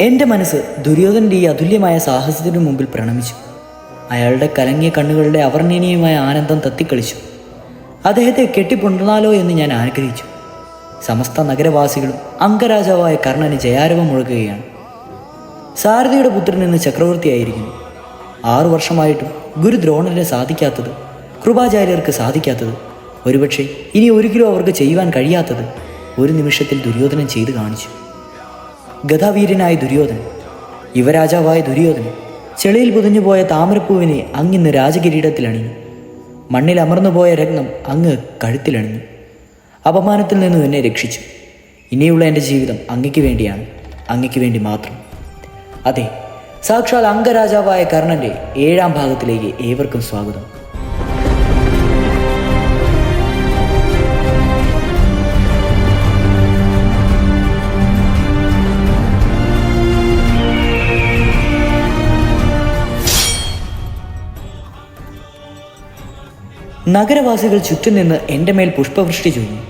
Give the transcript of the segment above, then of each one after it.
എന്റെ മനസ്സ് ദുര്യോധനന്റെ ഈ അതുല്യമായ സാഹസത്തിനു മുമ്പിൽ പ്രണമിച്ചു. അയാളുടെ കലങ്ങിയ കണ്ണുകളുടെ അവർണനീയമായ ആനന്ദം തത്തിക്കളിച്ചു. അദ്ദേഹത്തെ കെട്ടിപ്പൊണ്ടാലോ എന്ന് ഞാൻ ആഗ്രഹിച്ചു. സമസ്ത നഗരവാസികളും അംഗരാജാവായ കർണന് ജയാരവം മുഴക്കുകയാണ് സാരഥിയുടെ പുത്രൻ എന്ന് ചക്രവർത്തിയായിരിക്കുന്നു. ആറു വർഷമായിട്ടും ഗുരു ദ്രോണരെ സാധിക്കാത്തത് കൃപാചാര്യർക്ക് സാധിക്കാത്തത് ഒരുപക്ഷെ ഇനി ഒരിക്കലും അവർക്ക് ചെയ്യുവാൻ കഴിയാത്തത് ഒരു നിമിഷത്തിൽ ദുര്യോധനം ചെയ്തു കാണിച്ചു. ഗതാവീരനായ ദുര്യോധനൻ യുവരാജാവായ ദുര്യോധനൻ ചെളിയിൽ പുതിഞ്ഞുപോയ താമരപ്പൂവിനെ അങ്ങിന്ന് രാജകിരീടത്തിലണിഞ്ഞു. മണ്ണിൽ അമർന്നുപോയ രത്നം അങ്ങ് കഴുത്തിലണിഞ്ഞു. അപമാനത്തിൽ നിന്നും എന്നെ രക്ഷിച്ചു. ഇനിയുള്ള എന്റെ ജീവിതം അങ്ങയ്ക്ക് വേണ്ടിയാണ് അങ്ങയ്ക്ക് വേണ്ടി മാത്രം. അതെ സാക്ഷാൽ അംഗരാജാവായ കർണന്റെ ഏഴാം ഭാഗത്തിലേക്ക് ഏവർക്കും സ്വാഗതം. നഗരവാസികൾ ചുറ്റും നിന്ന് എന്റെ മേൽ പുഷ്പവൃഷ്ടി ചൊരിഞ്ഞു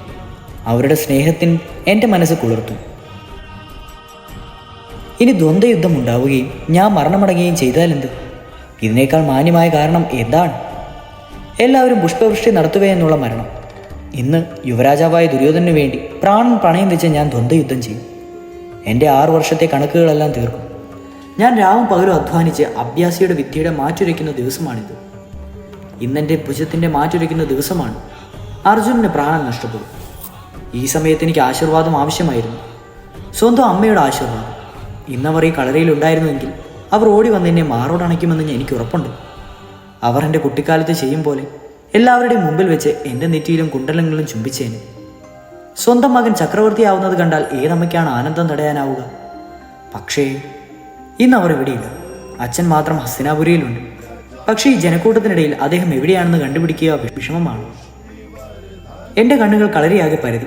അവരുടെ സ്നേഹത്തിന് എന്റെ മനസ്സ് കുളിർത്തു. ഇനി ദ്വന്ദ്വയുദ്ധം ഉണ്ടാവുകയും ഞാൻ മരണമടങ്ങുകയും ചെയ്താലെന്ത് ഇതിനേക്കാൾ മാന്യമായ കാരണം എന്താണ്? എല്ലാവരും പുഷ്പവൃഷ്ടി നടത്തുകയെന്നുള്ള മരണം. ഇന്ന് യുവരാജാവായ ദുര്യോധനു വേണ്ടി പ്രാണൻ പണയം വെച്ച് ഞാൻ ദ്വന്ദ്വയുദ്ധം ചെയ്യും. എന്റെ ആറു വർഷത്തെ കണക്കുകളെല്ലാം തീർക്കും. ഞാൻ രാവും പകലും അധ്വാനിച്ച് അഭ്യാസിയുടെ വിദ്യയുടെ മാറ്റുരയ്ക്കുന്ന ദിവസമാണിത്. ഇന്നെന്റെ ഭുജത്തിന്റെ മാറ്റൊരുക്കുന്ന ദിവസമാണ്. അർജുനന് പ്രാണൻ നഷ്ടപ്പെടും. ഈ സമയത്ത് എനിക്ക് ആശീർവാദം ആവശ്യമായിരുന്നു. സ്വന്തം അമ്മയുടെ ആശീർവാദം. ഇന്നവർ ഈ കളരിയിൽ ഉണ്ടായിരുന്നുവെങ്കിൽ അവർ ഓടി വന്ന് എന്നെ മാറോടണയ്ക്കുമെന്ന് എനിക്ക് ഉറപ്പുണ്ട്. അവർ എന്റെ കുട്ടിക്കാലത്ത് ചെയ്യും പോലെ എല്ലാവരുടെയും മുമ്പിൽ വെച്ച് എന്റെ നെറ്റിയിലും കുണ്ടലങ്ങളിലും ചുംബിച്ചേന്. സ്വന്തം മകൻ ചക്രവർത്തിയാവുന്നത് കണ്ടാൽ ഏതമ്മയ്ക്കാണ് ആനന്ദം തടയാനാവുക? പക്ഷേ ഇന്ന് അവർ ഇവിടെയില്ല. അച്ഛൻ മാത്രം ഹസ്തിനാപുരിയിലുണ്ട്. പക്ഷേ ഈ ജനക്കൂട്ടത്തിനിടയിൽ അദ്ദേഹം എവിടെയാണെന്ന് കണ്ടുപിടിക്കുക വിഷമമാണ്. എന്റെ കണ്ണുകൾ കളരിയാകെ പരതി.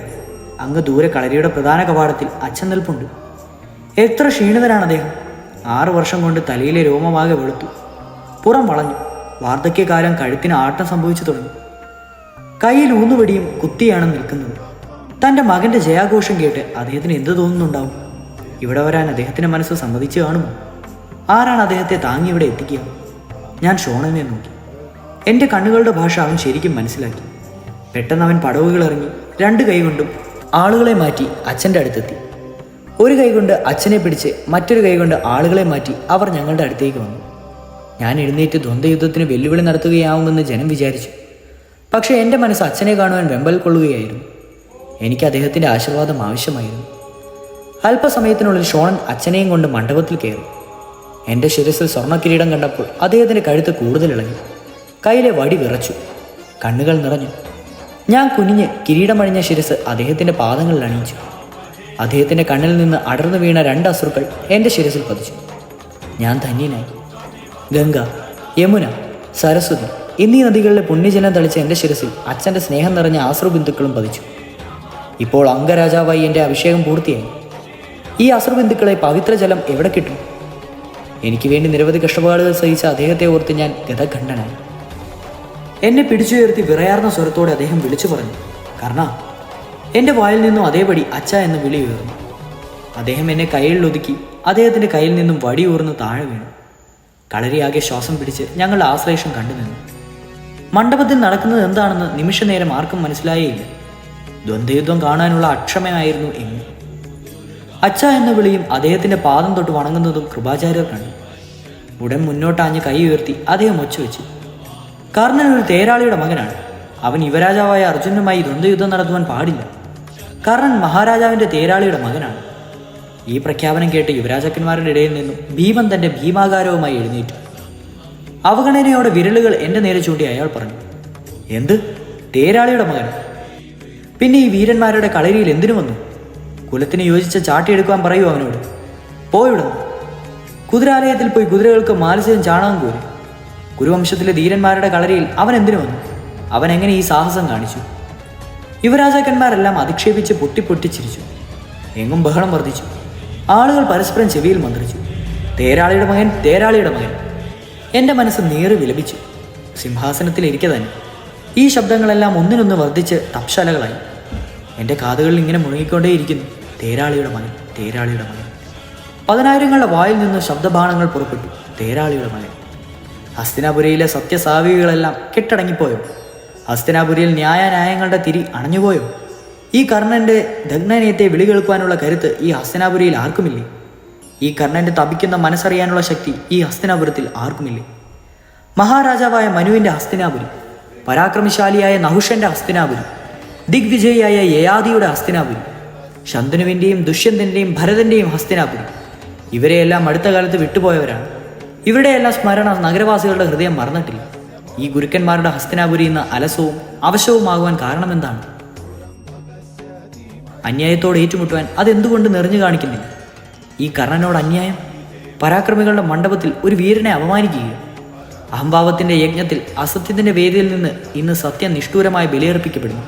അങ്ങ് ദൂരെ കളരിയുടെ പ്രധാന കവാടത്തിൽ അച്ഛൻ നിൽപ്പുണ്ട്. എത്ര ക്ഷീണിതനാണ് അദ്ദേഹം. ആറു വർഷം കൊണ്ട് തലയിലെ രോമമാകെ വെളുത്തു. പുറം വളഞ്ഞു. വാർദ്ധക്യകാലം കഴുത്തിന് ആട്ടം സംഭവിച്ചു തുടങ്ങി. കയ്യിൽ ഊന്നുവടിയും കുത്തിയാണ് നിൽക്കുന്നത്. തന്റെ മകന്റെ ജയാഘോഷം കേട്ട് അദ്ദേഹത്തിന് എന്ത് തോന്നുന്നുണ്ടാവും? ഇവിടെ വരാൻ അദ്ദേഹത്തിന്റെ മനസ്സ് സമ്മതിച്ചു കാണുമോ? ആരാണ് അദ്ദേഹത്തെ താങ്ങി ഇവിടെ എത്തിക്കുക? ഞാൻ ഷോണനെ നോക്കി. എന്റെ കണ്ണുകളുടെ ഭാഷ അവൻ ശരിക്കും മനസ്സിലാക്കി. പെട്ടെന്ന് അവൻ പടവുകൾ ഇറങ്ങി രണ്ട് കൈകൊണ്ടും ആളുകളെ മാറ്റി അച്ഛന്റെ അടുത്തെത്തി. ഒരു കൈകൊണ്ട് അച്ഛനെ പിടിച്ച് മറ്റൊരു കൈകൊണ്ട് ആളുകളെ മാറ്റി അവർ ഞങ്ങളുടെ അടുത്തേക്ക് വന്നു. ഞാൻ എഴുന്നേറ്റ് ദ്വന്ദ്വയുദ്ധത്തിന് വെല്ലുവിളി നടത്തുകയാവുമെന്ന് ജനം വിചാരിച്ചു. പക്ഷേ എന്റെ മനസ്സ് അച്ഛനെ കാണുവാൻ വെമ്പൽ കൊള്ളുകയായിരുന്നു. എനിക്ക് അദ്ദേഹത്തിന്റെ ആശീർവാദം ആവശ്യമായിരുന്നു. അല്പസമയത്തിനുള്ളിൽ ഷോണൻ അച്ഛനെയും കൊണ്ട് മണ്ഡപത്തിൽ കയറി. എന്റെ ശിരസിൽ സ്വർണക്കിരീടം കണ്ടപ്പോൾ അദ്ദേഹത്തിന്റെ കഴുത്ത് കൂടുതൽ ഇളകി. കയ്യിലെ വടി വിറച്ചു. കണ്ണുകൾ നിറഞ്ഞു. ഞാൻ കുനിഞ്ഞ് കിരീടമണിഞ്ഞ ശിരസ് അദ്ദേഹത്തിന്റെ പാദങ്ങളിൽ അണിയിച്ചു. അദ്ദേഹത്തിന്റെ കണ്ണിൽ നിന്ന് അടർന്നു വീണ രണ്ട് അസുറുക്കൾ എന്റെ ശിരസിൽ പതിച്ചു. ഞാൻ ധന്യനായി. ഗംഗ യമുന സരസ്വതി എന്നീ നദികളിലെ പുണ്യജലം തളിച്ച എന്റെ ശിരസിൽ അച്ഛന്റെ സ്നേഹം നിറഞ്ഞ ആശ്രുബിന്ദുക്കളും പതിച്ചു. ഇപ്പോൾ അംഗരാജാവായി എന്റെ അഭിഷേകം പൂർത്തിയായി. ഈ അസുർബിന്ദുക്കളെ പവിത്രജലം എവിടെ കിട്ടും? എനിക്ക് വേണ്ടി നിരവധി കഷ്ടപ്പാടുകൾ സഹിച്ച അദ്ദേഹത്തെ ഓർത്ത് ഞാൻ ഗതഖണ്ഡനായി. എന്നെ പിടിച്ചുയർത്തി വിറയാർന്ന സ്വരത്തോടെ അദ്ദേഹം വിളിച്ചു പറഞ്ഞു. കർണ എന്റെ വായിൽ നിന്നും അതേപടി അച്ഛ എന്ന് വിളി ഉയർന്നു. അദ്ദേഹം എന്നെ കൈയിൽ ഒതുക്കി അദ്ദേഹത്തിന്റെ കയ്യിൽ നിന്നും വടി ഊർന്ന് താഴെ വീണു. കളരിയാകെ ശ്വാസം പിടിച്ച് ഞങ്ങൾ ആശ്ലേഷം കണ്ടു നിന്നു. മണ്ഡപത്തിൽ നടക്കുന്നത് എന്താണെന്ന് നിമിഷനേരം ആർക്കും മനസ്സിലായേയില്ല. ദ്വന്ദ്വയുദ്ധം കാണാനുള്ള അക്ഷമയായിരുന്നു എങ്ങും അച്ഛ എന്ന വിളിയും അദ്ദേഹത്തിന്റെ പാദം തൊട്ട് വണങ്ങുന്നതും കൃപാചാര്യർ കണ്ടു. ഉടൻ മുന്നോട്ടാഞ്ഞ് കൈ ഉയർത്തി അദ്ദേഹം ഒച്ചുവെച്ചു കർണൻ ഒരു തേരാളിയുടെ മകനാണ്. അവൻ യുവരാജാവായ അർജുനുമായി ദ്വന്ദ്വയുദ്ധം നടത്തുവാൻ പാടില്ല. കർണൻ മഹാരാജാവിന്റെ തേരാളിയുടെ മകനാണ്. ഈ പ്രഖ്യാപനം കേട്ട് യുവരാജാക്കന്മാരുടെ ഇടയിൽ നിന്നും ഭീമൻ തന്റെ ഭീമാകാരവുമായി എഴുന്നേറ്റു. അവഗണനയോടെ വിരലുകൾ എന്റെ നേരെ ചൂണ്ടി അയാൾ പറഞ്ഞു എന്ത്? തേരാളിയുടെ മകൻ? പിന്നെ ഈ വീരന്മാരുടെ കളരിയിൽ എന്തിനു വന്നു? കുലത്തിന് യോജിച്ച ചാട്ടിയെടുക്കാൻ പറയൂ അവനോട്? പോയിവിടെ കുതിരാലയത്തിൽ പോയി കുതിരകൾക്ക് മാത്സ്യം ചാണകം കോരി. കുരുവംശത്തിലെ ധീരന്മാരുടെ കളരിയിൽ അവൻ എന്തിനു വന്നു? അവൻ എങ്ങനെ ഈ സാഹസം കാണിച്ചു? യുവരാജാക്കന്മാരെല്ലാം അധിക്ഷേപിച്ച് പൊട്ടിപ്പൊട്ടിച്ചിരിച്ചു എങ്ങും ബഹളം വർദ്ധിച്ചു. ആളുകൾ പരസ്പരം ചെവിയിൽ മന്ത്രിച്ചു. തേരാളിയുടെ മകൻ തേരാളിയുടെ മകൻ. എന്റെ മനസ്സ് നേറി വിലപിച്ചു. സിംഹാസനത്തിൽ ഇരിക്കെ തന്നെ. ഈ ശബ്ദങ്ങളെല്ലാം ഒന്നിനൊന്ന് വർദ്ധിച്ച് തപ്ശാലകളായി. എന്റെ കാതുകളിൽ ഇങ്ങനെ മുഴങ്ങിക്കൊണ്ടേയിരിക്കുന്നു തേരാളിയുടെ മകൻ തേരാളിയുടെ മകൻ. പതിനായിരങ്ങളുടെ വായിൽ നിന്ന് ശബ്ദബാണങ്ങൾ പുറപ്പെട്ടു തേരാളിയുടെ മകൻ. ഹസ്തിനാപുരിയിലെ സത്യസാവികളെല്ലാം കെട്ടടങ്ങിപ്പോയോ? ഹസ്തിനാപുരിയിൽ ന്യായാന്യായങ്ങളുടെ തിരി അണഞ്ഞുപോയോ? ഈ കർണന്റെ ദഗ്നനയത്തെ വിളി കേൾക്കുവാനുള്ള കരുത്ത് ഈ ഹസ്തിനാപുരിയിൽ ആർക്കുമില്ലേ? ഈ കർണന്റെ തപിക്കുന്ന മനസ്സറിയാനുള്ള ശക്തി ഈ ഹസ്തിനാപുരത്തിൽ ആർക്കുമില്ലേ? മഹാരാജാവായ മനുവിന്റെ ഹസ്തിനാപുരി പരാക്രമശാലിയായ നഹുഷന്റെ ഹസ്തിനാപുരി ദിഗ്വിജയിയായ യയാദിയുടെ ഹസ്തിനാപുരി ശന്തനുവിന്റെയും ദുഷ്യന്തന്റെയും ഭരതന്റെയും ഹസ്തിനാപുരി. ഇവരെയെല്ലാം അടുത്ത കാലത്ത് വിട്ടുപോയവരാണ്. ഇവരുടെയെല്ലാം സ്മരണ നഗരവാസികളുടെ ഹൃദയം മറന്നിട്ടില്ല. ഈ ഗുരുക്കന്മാരുടെ ഹസ്തിനാപുരി ഇന്ന് അലസവും അവശവുമാകുവാൻ കാരണമെന്താണ്? അന്യായത്തോട് ഏറ്റുമുട്ടുവാൻ അതെന്തുകൊണ്ട് നിറഞ്ഞു കാണിക്കുന്നില്ല? ഈ കർണനോട് അന്യായം? പരാക്രമികളുടെ മണ്ഡപത്തിൽ ഒരു വീരനെ അപമാനിക്കുകയും? അഹംഭാവത്തിന്റെ യജ്ഞത്തിൽ അസത്യത്തിന്റെ വേദിയിൽ നിന്ന് ഇന്ന് സത്യം നിഷ്ഠൂരമായി ബലിയർപ്പിക്കപ്പെടുന്നു.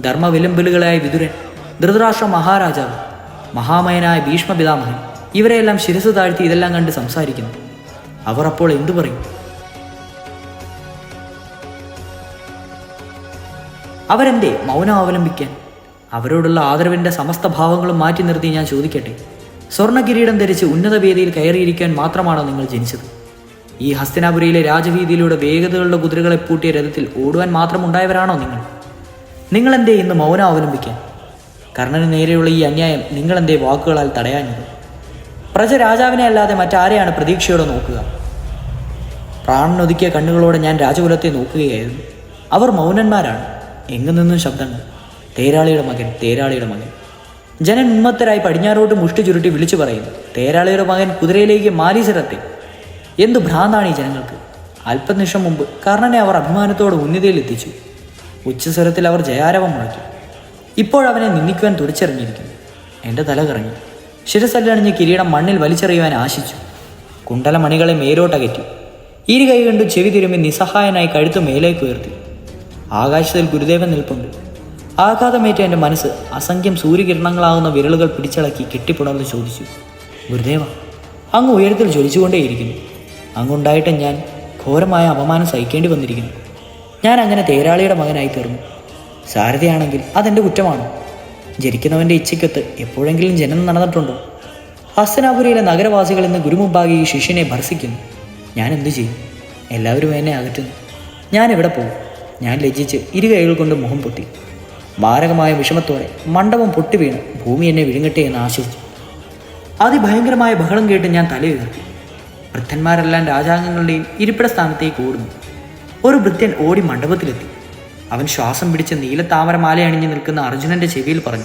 ധർമ്മ വിലമ്പലുകളായ വിതുരൻ ധൃതരാഷ്ട്ര മഹാരാജാവ് മഹാമയനായ ഭീഷ്മ പിതാമഹൻ ഇവരെയെല്ലാം ശിരസ് താഴ്ത്തി ഇതെല്ലാം കണ്ട് സംസാരിക്കുന്നു. അവർ അപ്പോൾ എന്തു പറയും? അവരെന്തേ മൗനം അവലംബിക്കാൻ? അവരോടുള്ള ആദരവിന്റെ സമസ്ത ഭാവങ്ങളും മാറ്റി നിർത്തി ഞാൻ ചോദിക്കട്ടെ? സ്വർണ കിരീടം ധരിച്ച് ഉന്നത വേദിയിൽ കയറിയിരിക്കാൻ മാത്രമാണോ നിങ്ങൾ ജനിച്ചത്? ഈ ഹസ്തിനാപുരിയിലെ രാജവീതിയിലൂടെ വേഗതകളുടെ കുതിരകളെ പൂട്ടിയ രഥത്തിൽ ഓടുവാൻ മാത്രമുണ്ടായവരാണോ നിങ്ങൾ? നിങ്ങളെന്തേ ഇന്ന് മൗനം അവലംബിക്കാൻ? കർണന് നേരെയുള്ള ഈ അന്യായം നിങ്ങളെന്തേ വാക്കുകളാൽ തടയാഞ്ഞത്? പ്രജ രാജാവിനെ അല്ലാതെ മറ്റാരെയാണ് പ്രതീക്ഷയോടെ നോക്കുക? പ്രാണനൊതുക്കിയ കണ്ണുകളോടെ ഞാൻ രാജകുലത്തെ നോക്കുകയായിരുന്നു. അവർ മൗനന്മാരാണ്. എങ്ങു നിന്നും ശബ്ദങ്ങൾ തേരാളിയുടെ മകൻ തേരാളിയുടെ മകൻ. ജനൻ ഉന്മത്തരായി പടിഞ്ഞാറോട്ട് മുഷ്ടി ചുരുട്ടി വിളിച്ചു പറയുന്നു. തേരാളിയുടെ മകൻ കുതിരയിലേക്ക് മാലീസരത്തെ എന്തു ഭ്രാന്താണ് ഈ ജനങ്ങൾക്ക്? അല്പനിമിഷം മുമ്പ് കർണനെ അവർ അഭിമാനത്തോടെ ഉന്നതിയിലെത്തിച്ചു. ഉച്ചസ്വരത്തിൽ അവർ ജയാരവം മുഴക്കി. ഇപ്പോഴവനെ നിന്ദിക്കുവാൻ തുടിച്ചെറിഞ്ഞിരിക്കുന്നു. എന്റെ തല കറങ്ങി. ശിരസല്ലണിഞ്ഞ് കിരീടം മണ്ണിൽ വലിച്ചെറിയുവാൻ ആശിച്ചു. കുണ്ടലമണികളെ മേലോട്ടകറ്റി. ഇരു കൈ കണ്ടു ചെവി തിരുമ്പി നിസ്സഹായനായി കഴുത്തു മേലേക്ക് ഉയർത്തി. ആകാശത്തിൽ ഗുരുദേവൻ നിൽപ്പുണ്ട്. ആഘാതമേറ്റ എന്റെ മനസ്സ് അസംഖ്യം സൂര്യകിരണങ്ങളാകുന്ന വിരലുകൾ പിടിച്ചടക്കി കെട്ടിപ്പുണർന്ന് ചോദിച്ചു. ഗുരുദേവ അങ്ങ് ഉയരത്തിൽ ജ്വലിച്ചുകൊണ്ടേയിരിക്കുന്നു. അങ്ങുണ്ടായിട്ട് ഞാൻ ഘോരമായ അപമാനം സഹിക്കേണ്ടി വന്നിരിക്കുന്നു. ഞാൻ അങ്ങനെ തേരാളിയുടെ മകനായി തീർന്നു. സാരഥിയാണെങ്കിൽ അതെന്റെ കുറ്റമാണ്. ജനിക്കുന്നവന്റെ ഇച്ഛയ്ക്കൊത്ത് എപ്പോഴെങ്കിലും ജനനം നടന്നിട്ടുണ്ടോ? ഹസ്തനാപുരിയിലെ നഗരവാസികൾ ഇന്ന് ഗുരുമുമ്പാകെ ഈ ശിഷ്യനെ ഭർസിക്കുന്നു. ഞാൻ എന്തു ചെയ്യും? എല്ലാവരും എന്നെ അകറ്റുന്നു. ഞാൻ എവിടെ പോകും? ഞാൻ ലജ്ജിച്ച് ഇരു കൈകൾ കൊണ്ട് മുഖം പൊട്ടി. മാരകമായ വിഷമത്തോടെ മണ്ഡപം പൊട്ടി വീണ് ഭൂമി എന്നെ വിഴുങ്ങട്ടെ എന്ന് ആശ്വസിച്ചു അതിഭയങ്കരമായ ബഹളം കേട്ട് ഞാൻ തലയുയർത്തി വൃദ്ധന്മാരെല്ലാം രാജാംഗങ്ങളുടെയും ഇരിപ്പിട സ്ഥാനത്തേക്ക് ഓടുന്നു. ഒരു വൃദ്ധൻ ഓടി മണ്ഡപത്തിലെത്തി. അവൻ ശ്വാസം പിടിച്ച് നീലത്താമരമാല അണിഞ്ഞു നിൽക്കുന്ന അർജുനന്റെ ചെവിയിൽ പറഞ്ഞു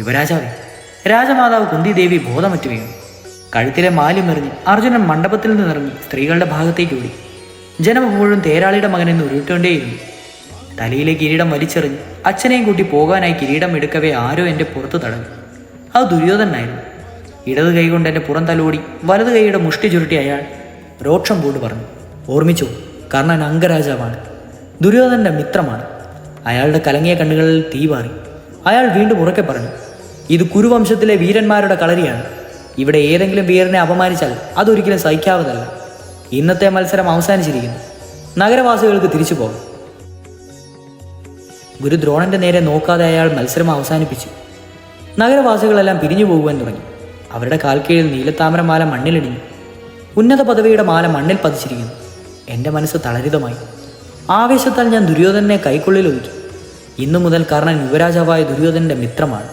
യുവരാജാവേ രാജമാതാവ് കുന്തിദേവി ബോധമറ്റു വീണു. കഴുത്തിലെ മാലിമെറിഞ്ഞ് അർജുനൻ മണ്ഡപത്തിൽ നിന്നിറങ്ങി സ്ത്രീകളുടെ ഭാഗത്തേക്ക് ഓടി. ജനം എപ്പോഴും തേരാളിയുടെ മകനെന്ന് ഉരുട്ടേണ്ടിയിരുന്നു തലയിലെ കിരീടം വലിച്ചെറിഞ്ഞ് അച്ഛനെയും കൂട്ടി പോകാനായി കിരീടം എടുക്കവേ ആരോ എന്റെ പുറത്ത് തടഞ്ഞു. അത് ദുര്യോധനായിരുന്നു ഇടത് കൈകൊണ്ട് എന്റെ പുറം തലോടി വലത് കൈയുടെ മുഷ്ടി ചുരുട്ടി അയാൾ രോക്ഷം പൂണ്ട് പറഞ്ഞു ഓർമ്മിച്ചു കർണൻ അംഗരാജാവാണ്. ദുര്യോധനന്റെ മിത്രമാണ്. അയാളുടെ കലങ്ങിയ കണ്ണുകളിൽ തീ പാറി. അയാൾ വീണ്ടും ഉറക്കെ പറഞ്ഞു ഇത് കുരുവംശത്തിലെ വീരന്മാരുടെ കളരിയാണ്. ഇവിടെ ഏതെങ്കിലും വീരനെ അപമാനിച്ചാൽ അതൊരിക്കലും സഹിക്കാവതല്ല ഇന്നത്തെ മത്സരം അവസാനിച്ചിരിക്കുന്നു. നഗരവാസികൾക്ക് തിരിച്ചു പോകും. ഗുരു ദ്രോണന്റെ നേരെ നോക്കാതെ അയാൾ മത്സരം അവസാനിപ്പിച്ചു. നഗരവാസികളെല്ലാം പിരിഞ്ഞു പോകുവാൻ തുടങ്ങി. അവരുടെ കാൽക്കീഴിൽ നീലത്താമരമാല മണ്ണിലിടിഞ്ഞു. ഉന്നത പദവിയുടെ മാല മണ്ണിൽ പതിച്ചിരിക്കുന്നു. എന്റെ മനസ്സ് തളരിതമായി. ആവേശത്താൽ ഞാൻ ദുര്യോധനെ കൈക്കുള്ളിൽ ഒതുക്കി. ഇന്നു മുതൽ കർണൻ യുവരാജാവായ ദുര്യോധനന്റെ മിത്രമാണ്.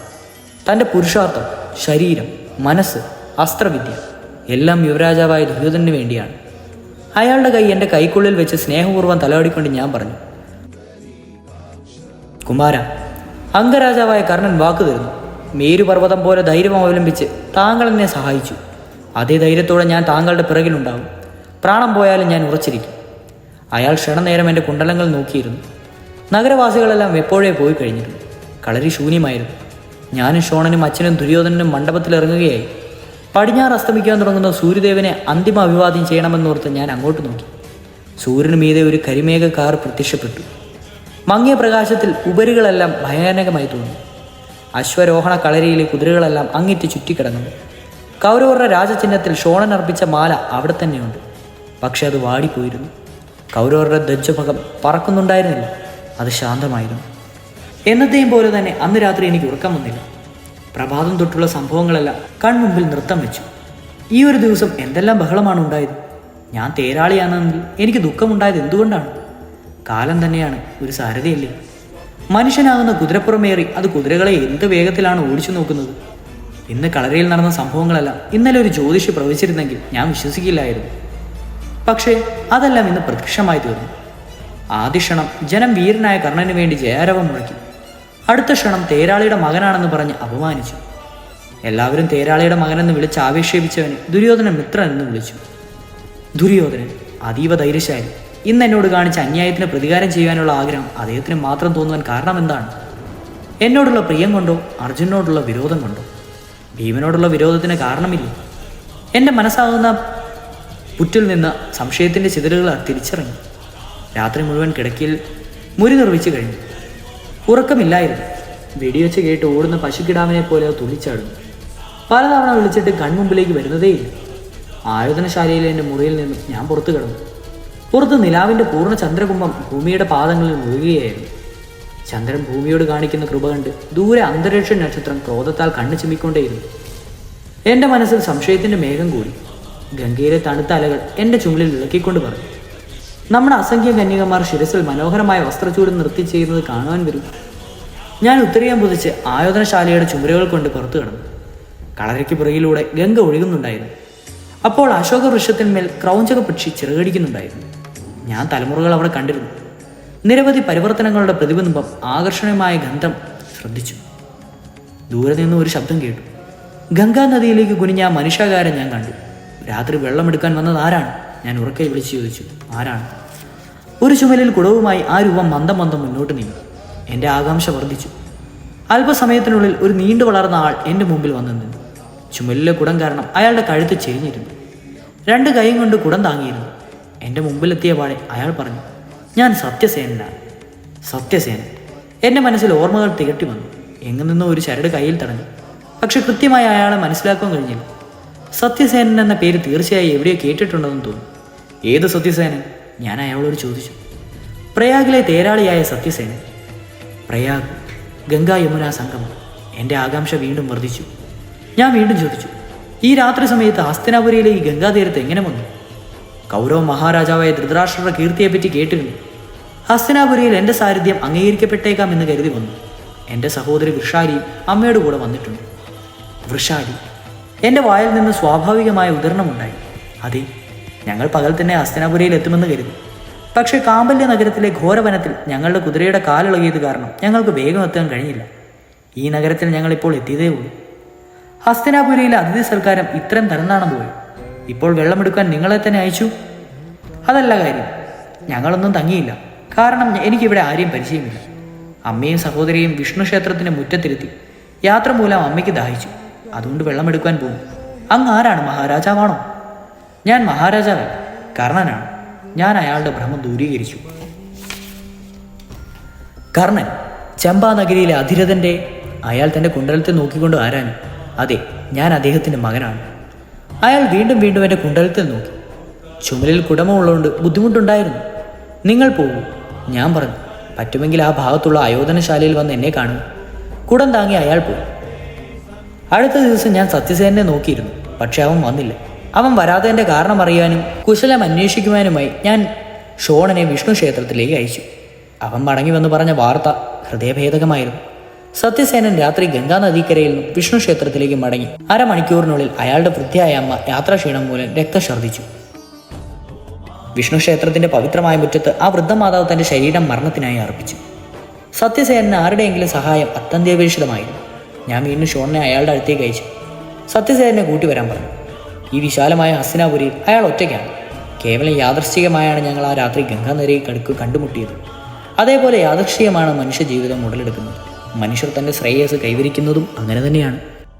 തന്റെ പുരുഷാർത്ഥം ശരീരം മനസ്സ് അസ്ത്രവിദ്യ എല്ലാം യുവരാജാവായ ദുര്യോധനന് വേണ്ടിയാണ്. അയാളുടെ കൈ എന്റെ കൈക്കുള്ളിൽ വെച്ച് സ്നേഹപൂർവം തലവടിക്കൊണ്ട് ഞാൻ പറഞ്ഞു. കുമാര അംഗരാജാവായ കർണൻ വാക്കു തരുന്നു. മേരുപർവതം പോലെ ധൈര്യം അവലംബിച്ച് താങ്കൾ എന്നെ സഹായിച്ചു. അതേ ധൈര്യത്തോടെ ഞാൻ താങ്കളുടെ പിറകിലുണ്ടാവും. പ്രാണം പോയാലും ഞാൻ ഉറച്ചിരിക്കും. അയാൾ ക്ഷണനേരം എന്റെ കുണ്ടലങ്ങൾ നോക്കിയിരുന്നു. നഗരവാസികളെല്ലാം എപ്പോഴേ പോയി കഴിഞ്ഞിരുന്നു. കളരി ശൂന്യമായിരുന്നു. ഞാനും ഷോണനും അച്ഛനും ദുര്യോധനനും മണ്ഡപത്തിൽ ഇറങ്ങുകയായി. പടിഞ്ഞാറ് അസ്തമിക്കാൻ തുടങ്ങുന്ന സൂര്യദേവനെ അന്തിമ അഭിവാദ്യം ചെയ്യണമെന്നോർത്ത് ഞാൻ അങ്ങോട്ട് നോക്കി. സൂര്യന് മീതെ ഒരു കരിമേഘ കാർ പ്രത്യക്ഷപ്പെട്ടു. മങ്ങിയ പ്രകാശത്തിൽ ഉപരികളെല്ലാം ഭയാനകമായി തോന്നി. അശ്വരോഹണ കളരിയിലെ കുതിരകളെല്ലാം അങ്ങിറ്റ് ചുറ്റിക്കിടങ്ങുന്നു കൗരവരുടെ രാജചിഹ്നത്തിൽ ഷോണൻ അർപ്പിച്ച മാല അവിടെ തന്നെയുണ്ട്. പക്ഷെ അത് വാടിപ്പോയിരുന്നു. കൗരവരുടെ ധ്വജഭകം പറക്കുന്നുണ്ടായിരുന്നില്ല. അത് ശാന്തമായിരുന്നു. എന്നത്തെയും പോലെ തന്നെ അന്ന് രാത്രി എനിക്ക് ഉറക്കം വന്നില്ല. പ്രഭാതം തൊട്ടുള്ള സംഭവങ്ങളെല്ലാം കൺമുമ്പിൽ നൃത്തം വെച്ചു. ഈ ഒരു ദിവസം എന്തെല്ലാം ബഹളമാണ് ഉണ്ടായത്? ഞാൻ തേരാളിയാണെന്നതിൽ എനിക്ക് ദുഃഖമുണ്ടായത് എന്തുകൊണ്ടാണ്? കാലം തന്നെയാണ് ഒരു സാരഥിയല്ലേ. മനുഷ്യനാകുന്ന കുതിരപ്പുറമേറി അത് കുതിരകളെ എന്ത് വേഗത്തിലാണ് ഓടിച്ചു നോക്കുന്നത്? ഇന്ന് കളരിയിൽ നടന്ന സംഭവങ്ങളെല്ലാം ഇന്നലെ ഒരു ജ്യോതിഷി പ്രവചിച്ചിരുന്നെങ്കിൽ ഞാൻ വിശ്വസിക്കില്ലായിരുന്നു. പക്ഷേ അതെല്ലാം ഇന്ന് പ്രത്യക്ഷമായി തീർന്നു. ആദ്യ ക്ഷണം ജനം വീരനായ കർണന് വേണ്ടി ജയരവം മുഴക്കി. അടുത്ത ക്ഷണം തേരാളിയുടെ മകനാണെന്ന് പറഞ്ഞ് അപമാനിച്ചു. എല്ലാവരും തേരാളിയുടെ മകനെന്ന് വിളിച്ച് ആവേശേപിച്ചവനെ ദുര്യോധനൻ മിത്രൻ എന്ന് വിളിച്ചു. ദുര്യോധനൻ അതീവ ധൈര്യശാലി. ഇന്ന് എന്നോട് കാണിച്ച അന്യായത്തിന് പ്രതികാരം ചെയ്യാനുള്ള ആഗ്രഹം അദ്ദേഹത്തിന് മാത്രം തോന്നുവാൻ കാരണം എന്താണ്? എന്നോടുള്ള പ്രിയം കൊണ്ടോ അർജുനോടുള്ള വിരോധം കൊണ്ടോ? ഭീമനോടുള്ള വിരോധത്തിന് കാരണമില്ല? എന്റെ മനസ്സാകുന്ന പുറ്റിൽ നിന്ന് സംശയത്തിന്റെ ചിതലുകൾ തിരിച്ചിറങ്ങി. രാത്രി മുഴുവൻ കിടക്കയിൽ മുരി നിർമ്മിച്ചു കഴിഞ്ഞു. ഉറക്കമില്ലായിരുന്നു. വെടിവെച്ച് കേട്ട് ഓടുന്ന പശുക്കിടാവിനെ പോലെ തുള്ളിച്ചാടുന്നു. പലതവണ വിളിച്ചിട്ട് കൺമുമ്പിലേക്ക് വരുന്നതേയില്ല. ആയോധനശാലയിലെ എന്റെ മുറിയിൽ നിന്നും ഞാൻ പുറത്തു കിടന്നു. പുറത്ത് നിലാവിന്റെ പൂർണ ചന്ദ്രകുംഭം ഭൂമിയുടെ പാദങ്ങളിൽ മുഴുകുകയായിരുന്നു ചന്ദ്രൻ ഭൂമിയോട് കാണിക്കുന്ന കൃപ കണ്ട് ദൂരെ അന്തരീക്ഷ നക്ഷത്രം ക്രോധത്താൽ കണ്ണു ചിമ്മിക്കൊണ്ടേയിരുന്നു. എന്റെ മനസ്സിൽ സംശയത്തിന്റെ മേഘം കൂടി. ഗംഗയിലെ തണുത്ത അലകൾ എന്റെ ചുമലിൽ ഇളക്കിക്കൊണ്ട് പറഞ്ഞു. നമ്മുടെ അസംഖ്യ കന്യകമാർ ശിരസിൽ മനോഹരമായ വസ്ത്രചൂട് നൃത്തി ചെയ്യുന്നത് കാണുവാൻ വരും ഞാൻ ഉത്തരീയം പുതിച്ച് ആയോധനശാലയുടെ ചുമരുകൾ കൊണ്ട് പുറത്തു കിടന്നു. കളരയ്ക്ക് പുറകിലൂടെ ഗംഗ ഒഴുകുന്നുണ്ടായിരുന്നു. അപ്പോൾ അശോക വൃക്ഷത്തിന്മേൽ ക്രൗഞ്ചക പക്ഷി ചിറകടിക്കുന്നുണ്ടായിരുന്നു. ഞാൻ തലമുറകൾ അവിടെ കണ്ടിരുന്നു. നിരവധി പരിവർത്തനങ്ങളുടെ പ്രതിബിംബം ആകർഷണീയമായ ഗന്ധം ശ്രദ്ധിച്ചു. ദൂരെ നിന്ന് ഒരു ശബ്ദം കേട്ടു. ഗംഗാ നദിയിലേക്ക് കുനിഞ്ഞ മനുഷ്യാകാരം ഞാൻ കണ്ടു. രാത്രി വെള്ളമെടുക്കാൻ വന്നത് ആരാണ്? ഞാൻ ഉറക്കെ വിളിച്ചു ചോദിച്ചു. ആരാണ്? ഒരു ചുമലിൽ കുടവുമായി ആ രൂപം മന്ദം മന്ദം മുന്നോട്ട് നീങ്ങി. എന്റെ ആകാംക്ഷ വർദ്ധിച്ചു. അല്പസമയത്തിനുള്ളിൽ ഒരു നീണ്ടു വളർന്ന ആൾ എന്റെ മുമ്പിൽ വന്നു നിന്നു. ചുമലിലെ കുടം കാരണം അയാളുടെ കഴുത്ത് ചെരിഞ്ഞിരുന്നു. രണ്ട് കൈയും കൊണ്ട് കുടം താങ്ങിയിരുന്നു. എന്റെ മുമ്പിലെത്തിയ പാടെ അയാൾ പറഞ്ഞു ഞാൻ സത്യസേനനാണ്. സത്യസേനൻ. എന്റെ മനസ്സിൽ ഓർമ്മകൾ തികട്ടി വന്നു. എങ്ങു നിന്നോ ഒരു ചരട് കയ്യിൽ തടഞ്ഞു. പക്ഷെ കൃത്യമായി അയാളെ മനസ്സിലാക്കാൻ കഴിഞ്ഞില്ല. സത്യസേനൻ എന്ന പേര് തീർച്ചയായും എവിടെയോ കേട്ടിട്ടുണ്ടെന്ന് തോന്നുന്നു. ഏത് സത്യസേനൻ? ഞാൻ അയാളോട് ചോദിച്ചു. പ്രയാഗിലെ തേരാളിയായ സത്യസേനൻ. പ്രയാഗ് ഗംഗാ യമുന സംഗമം. എന്റെ ആകാംക്ഷ വീണ്ടും വർദ്ധിച്ചു. ഞാൻ വീണ്ടും ചോദിച്ചു ഈ രാത്രി സമയത്ത് ഹസ്തനാപുരയിലെ ഈ ഗംഗാതീരത്ത് എങ്ങനെ വന്നു? കൗരവ മഹാരാജാവായ ധൃതരാഷ്ട്രയുടെ കീർത്തിയെപ്പറ്റി കേട്ടിരുന്നു. ഹസ്തനാപുരിയിൽ എന്റെ സാന്നിധ്യം അംഗീകരിക്കപ്പെട്ടേക്കാം എന്ന് കരുതി വന്നു. എന്റെ സഹോദരി വൃഷാലിയും അമ്മയുടെ കൂടെ വന്നിട്ടുണ്ട്. വൃഷാലി എന്റെ വായിൽ നിന്ന് സ്വാഭാവികമായ ഉദരണമുണ്ടായി. അതെ ഞങ്ങൾ പകൽ തന്നെ അസ്തനാപുരയിൽ എത്തുമെന്ന് കരുതി. പക്ഷേ കാമ്പല്യ നഗരത്തിലെ ഘോരവനത്തിൽ ഞങ്ങളുടെ കുതിരയുടെ കാലിളകിയത് കാരണം ഞങ്ങൾക്ക് വേഗം എത്താൻ കഴിഞ്ഞില്ല. ഈ നഗരത്തിൽ ഞങ്ങൾ ഇപ്പോൾ എത്തിയതേ ഉള്ളൂ. ഹസ്തനാപുരയിലെ അതിഥി സൽക്കാരം ഇത്രയും തരുന്നാണ് പോയി. ഇപ്പോൾ വെള്ളമെടുക്കാൻ നിങ്ങളെ തന്നെ അയച്ചു? അതല്ല കാര്യം ഞങ്ങളൊന്നും തങ്ങിയില്ല. കാരണം എനിക്കിവിടെ ആരെയും പരിചയമില്ല. അമ്മയും സഹോദരിയും വിഷ്ണു ക്ഷേത്രത്തിന്റെ മുറ്റത്തിരുത്തി. യാത്ര മൂലം അമ്മയ്ക്ക് ദാഹിച്ചു. അതുകൊണ്ട് വെള്ളമെടുക്കാൻ പോകും അങ്ങ് ആരാണ് മഹാരാജാവാണോ? ഞാൻ മഹാരാജാവല്ല കർണനാണ്. ഞാൻ അയാളുടെ ഭ്രമം ദൂരീകരിച്ചു. കർണൻ ചമ്പാനഗരിയിലെ അധിരഥന്റെ അയാൾ തന്റെ കുണ്ടലത്തെ നോക്കിക്കൊണ്ട് ആരാഞ്ഞു. അതെ ഞാൻ അദ്ദേഹത്തിന്റെ മകനാണ്. അയാൾ വീണ്ടും വീണ്ടും എന്റെ കുണ്ടലത്തിൽ നോക്കി. ചുമലിൽ കുടമുള്ളതുകൊണ്ട് ബുദ്ധിമുട്ടുണ്ടായിരുന്നു. നിങ്ങൾ പോകൂ ഞാൻ പറഞ്ഞു. പറ്റുമെങ്കിൽ ആ ഭാഗത്തുള്ള അയോധനശാലയിൽ വന്ന് എന്നെ കാണും. കുടം താങ്ങി അയാൾ പോയി. അടുത്ത ദിവസം ഞാൻ സത്യസേനെ നോക്കിയിരുന്നു പക്ഷെ അവൻ വന്നില്ല. അവൻ വരാത്തതിന്റെ കാരണം അറിയാനും കുശലം അന്വേഷിക്കുവാനുമായി ഞാൻ ഷോണനെ വിഷ്ണു ക്ഷേത്രത്തിലേക്ക് അയച്ചു. അവൻ മടങ്ങി വന്ന് പറഞ്ഞ വാർത്ത ഹൃദയഭേദകമായിരുന്നു. സത്യസേനൻ രാത്രി ഗംഗാ നദീക്കരയിൽ നിന്നും വിഷ്ണു ക്ഷേത്രത്തിലേക്ക് മടങ്ങി. അരമണിക്കൂറിനുള്ളിൽ അയാളുടെ വൃത്തിയായ അമ്മ യാത്രാക്ഷീണം മൂലം രക്തഛർദ്ദിച്ചു വിഷ്ണു ക്ഷേത്രത്തിന്റെ പവിത്രമായ മുറ്റത്ത് ആ വൃദ്ധമാതാവ് തന്റെ ശരീരം മരണത്തിനായി അർപ്പിച്ചു. സത്യസേനന് ആരുടെയെങ്കിലും സഹായം അത്യന്താപേക്ഷിതമായിരുന്നു. ഞാൻ വീണ്ടും ഷോണിനെ അയാളുടെ അടുത്തേക്ക് അയച്ചു. സത്യസേനെ കൂട്ടി വരാൻ പറഞ്ഞു. ഈ വിശാലമായ ഹസ്തിനാപുരിയിൽ അയാൾ ഒറ്റയ്ക്കാണ്. കേവലം യാദർശികമായാണ് ഞങ്ങൾ ആ രാത്രി ഗംഗാ നിരയിൽ കടുക്ക് കണ്ടുമുട്ടിയത്. അതേപോലെ യാദർശികമാണ് മനുഷ്യ ജീവിതം ഉടലെടുക്കുന്നത്. മനുഷ്യർ തന്റെ ശ്രേയസ് കൈവരിക്കുന്നതും അങ്ങനെ തന്നെയാണ്.